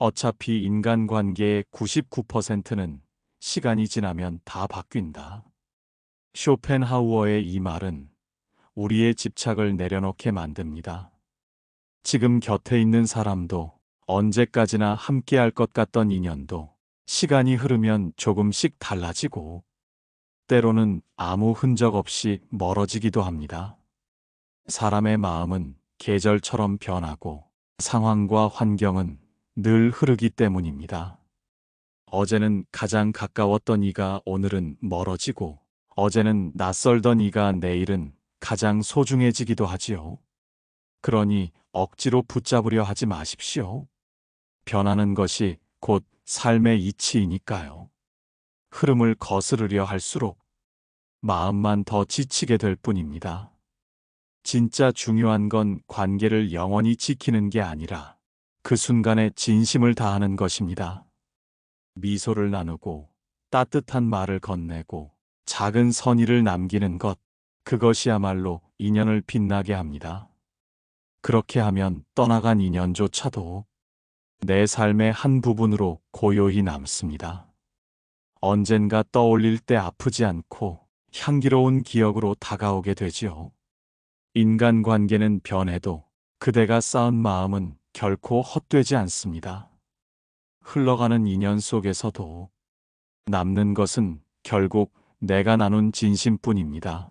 어차피 인간관계의 99%는 시간이 지나면 다 바뀐다. 쇼펜하우어의 이 말은 우리의 집착을 내려놓게 만듭니다. 지금 곁에 있는 사람도 언제까지나 함께할 것 같던 인연도 시간이 흐르면 조금씩 달라지고 때로는 아무 흔적 없이 멀어지기도 합니다. 사람의 마음은 계절처럼 변하고 상황과 환경은 늘 흐르기 때문입니다. 어제는 가장 가까웠던 이가 오늘은 멀어지고 어제는 낯설던 이가 내일은 가장 소중해지기도 하지요. 그러니 억지로 붙잡으려 하지 마십시오. 변하는 것이 곧 삶의 이치이니까요. 흐름을 거스르려 할수록 마음만 더 지치게 될 뿐입니다. 진짜 중요한 건 관계를 영원히 지키는 게 아니라 그 순간에 진심을 다하는 것입니다. 미소를 나누고 따뜻한 말을 건네고 작은 선의를 남기는 것, 그것이야말로 인연을 빛나게 합니다. 그렇게 하면 떠나간 인연조차도 내 삶의 한 부분으로 고요히 남습니다. 언젠가 떠올릴 때 아프지 않고 향기로운 기억으로 다가오게 되지요. 인간관계는 변해도 그대가 쌓은 마음은 결코 헛되지 않습니다. 흘러가는 인연 속에서도 남는 것은 결국 내가 나눈 진심뿐입니다.